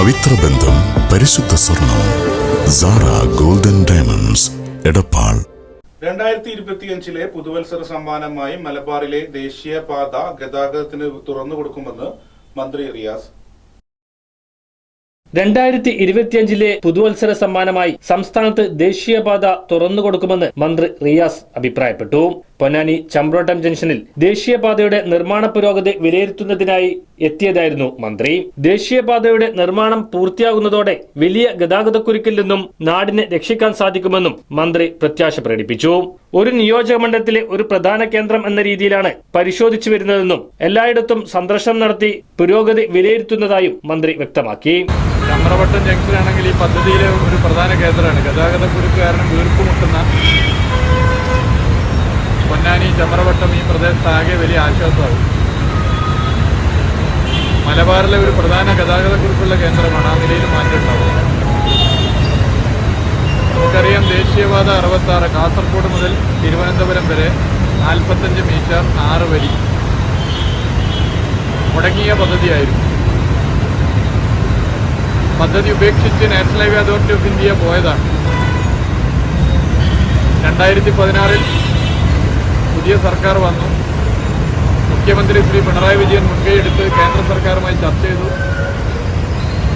പവിത്ര ബന്ധം പരിശുദ്ധ സ്വർണം സാറ ഗോൾഡൻ ഡയമണ്ട്സ് എടപ്പാൾ. രണ്ടായിരത്തി ഇരുപത്തിയഞ്ചിലെ പുതുവത്സര സമ്മാനമായി മലബാറിലെ ദേശീയപാത ഗതാഗതത്തിന് തുറന്നു കൊടുക്കുമെന്ന് മന്ത്രി റിയാസ്. രണ്ടായിരത്തി ഇരുപത്തിയഞ്ചിലെ പുതുവത്സര സമ്മാനമായി സംസ്ഥാനത്ത് ദേശീയപാത തുറന്നുകൊടുക്കുമെന്ന് മന്ത്രി റിയാസ് അഭിപ്രായപ്പെട്ടു. പൊന്നാനി ചമ്പ്രോട്ടം ജംഗ്ഷനിൽ ദേശീയപാതയുടെ നിർമ്മാണ പുരോഗതി വിലയിരുത്തുന്നതിനായി എത്തിയതായിരുന്നു മന്ത്രി. ദേശീയപാതയുടെ നിർമ്മാണം പൂർത്തിയാകുന്നതോടെ വലിയ ഗതാഗതക്കുരുക്കിൽ നിന്നും നാടിനെ രക്ഷിക്കാൻ സാധിക്കുമെന്നും മന്ത്രി പ്രത്യാശ പ്രകടിപ്പിച്ചു. ഒരു നിയോജക മണ്ഡലത്തിലെ ഒരു പ്രധാന കേന്ദ്രം എന്ന രീതിയിലാണ് പരിശോധിച്ചു വരുന്നതെന്നും എല്ലായിടത്തും സന്ദർശനം നടത്തി പുരോഗതി വിലയിരുത്തുന്നതായും മന്ത്രി വ്യക്തമാക്കി. ചമ്രവട്ടം ജംഗ്ഷനാണെങ്കിൽ ഈ പദ്ധതിയിലെ ഒരു പ്രധാന കേന്ദ്രമാണ്. ഗതാഗതക്കുരുക്ക് കാരണം വീർപ്പുമുട്ടുന്ന ചമ്രവട്ടം ഈ പ്രദേശത്താകെ വലിയ ആശ്വാസമാകും മലബാറിലെ ഒരു പ്രധാന ഗതാഗത കുരുക്കുള്ള കേന്ദ്രമാണ് ആ നിലയിൽ മാറ്റമുണ്ടാവും നമുക്കറിയാം ദേശീയപാത അറുപത്താറ് കാസർഗോഡ് മുതൽ തിരുവനന്തപുരം വരെ നാൽപ്പത്തഞ്ച് മീറ്റർ ആറ് വരി. മുടങ്ങിയ പദ്ധതിയായിരുന്നു. പദ്ധതി ഉപേക്ഷിച്ച് National Highway Authority of India പോയതാണ്. രണ്ടായിരത്തി പതിനാറിൽ പുതിയ സർക്കാർ വന്നു. മുഖ്യമന്ത്രി ശ്രീ പിണറായി വിജയൻ മുൻകൈയെടുത്ത് കേന്ദ്ര സർക്കാരുമായി ചർച്ച ചെയ്തു.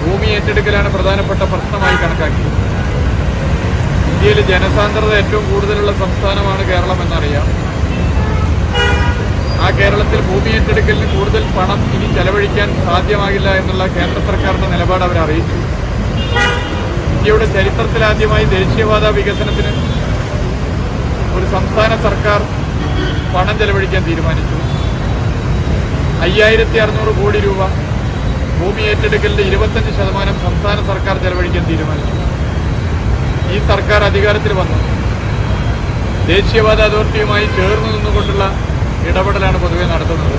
ഭൂമി ഏറ്റെടുക്കലാണ് പ്രധാനപ്പെട്ട പ്രശ്നമായി കണക്കാക്കി ഇന്ത്യയിൽ ജനസാന്ദ്രത ഏറ്റവും കൂടുതലുള്ള സംസ്ഥാനമാണ് കേരളം എന്നറിയാം. ആ കേരളത്തിൽ ഭൂമി ഏറ്റെടുക്കലിന് കൂടുതൽ പണം ഇനി ചെലവഴിക്കാൻ സാധ്യമാകില്ല എന്നുള്ള കേന്ദ്ര സർക്കാരിന്റെ നിലപാട് അവർ അറിയിച്ചു. ഇന്ത്യയുടെ ചരിത്രത്തിലാദ്യമായി ദേശീയവാദ വികസനത്തിന് ഒരു സംസ്ഥാന സർക്കാർ പണം ചെലവഴിക്കാൻ തീരുമാനിച്ചു. അയ്യായിരത്തി അറുന്നൂറ് കോടി രൂപ ഭൂമി ഏറ്റെടുക്കലിന്റെ ഇരുപത്തഞ്ച് ശതമാനം സംസ്ഥാന സർക്കാർ ചെലവഴിക്കാൻ തീരുമാനിച്ചു. ഈ സർക്കാർ അധികാരത്തിൽ വന്നു. ദേശീയപാത അതോറിറ്റിയുമായി ചേർന്ന് നിന്നുകൊണ്ടുള്ള ഇടപെടലാണ് പൊതുവെ നടത്തുന്നത്.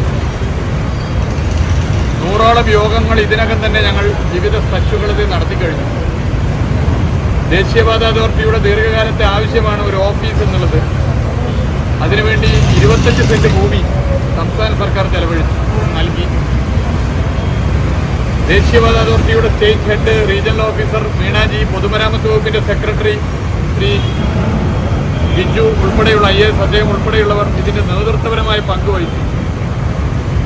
നൂറോളം യോഗങ്ങൾ ഇതിനകം തന്നെ ഞങ്ങൾ വിവിധ സ്ട്രക്ചറുകളിൽ നടത്തിക്കഴിഞ്ഞു ദേശീയപാത അതോറിറ്റിയുടെ ദീർഘകാലത്തെ ആവശ്യമാണ് ഒരു ഓഫീസ് എന്നുള്ളത്. അതിനുവേണ്ടി ഇരുപത്തഞ്ച് സെന്റ് ഭൂമി സംസ്ഥാന സർക്കാർ ചെലവഴിച്ചു നൽകി. ദേശീയപാത അതോറിറ്റിയുടെ state head regional officer Meenaji പൊതുമരാമത്ത് വകുപ്പിന്റെ സെക്രട്ടറി ശ്രീ ബിജു ഉൾപ്പെടെയുള്ള ഐ എസ് അദ്ദേഹം ഉൾപ്പെടെയുള്ളവർ ഇതിന്റെ നേതൃത്വപരമായ പങ്കുവഹിച്ചു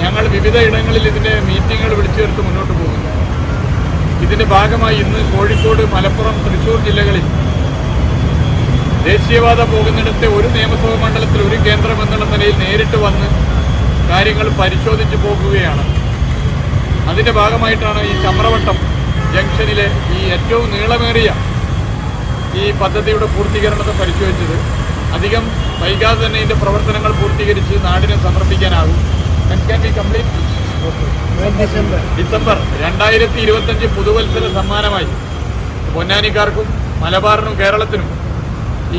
ഞങ്ങൾ വിവിധ ഇടങ്ങളിൽ ഇതിന്റെ മീറ്റിങ്ങുകൾ വിളിച്ചു ചേർത്ത് മുന്നോട്ട് പോകുന്നു. ഇതിന്റെ ഭാഗമായി ഇന്ന് കോഴിക്കോട് മലപ്പുറം തൃശൂർ ജില്ലകളിൽ ദേശീയപാത പോകുന്നിടത്തെ ഒരു നിയമസഭാ മണ്ഡലത്തിൽ ഒരു കേന്ദ്രം എന്നുള്ള നിലയിൽ നേരിട്ട് വന്ന് കാര്യങ്ങൾ പരിശോധിച്ചു പോകുകയാണ്. അതിന്റെ ഭാഗമായിട്ടാണ് ഈ ചമ്രവട്ടം ജംഗ്ഷനിലെ ഈ ഏറ്റവും നീളമേറിയ ഈ പദ്ധതിയുടെ പൂർത്തീകരണത്തെ പരിശോധിച്ചത്. അധികം വൈകാതെ തന്നെ ഇതിന്റെ പ്രവർത്തനങ്ങൾ പൂർത്തീകരിച്ച് നാടിനെ സമർപ്പിക്കാനാകും. ഡിസംബർ രണ്ടായിരത്തി ഇരുപത്തഞ്ച് പുതുവത്സര സമ്മാനമായി പൊന്നാനിക്കാർക്കും മലബാറിനും കേരളത്തിനും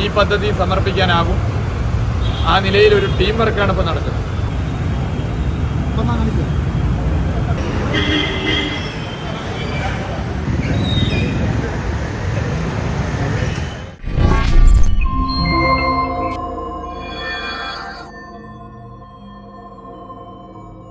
ഈ പദ്ധതി സമർപ്പിക്കാനാകും. ആ നിലയിൽ ഒരു ടീം വർക്കാണ് ഇപ്പോൾ നടക്കുന്നത്.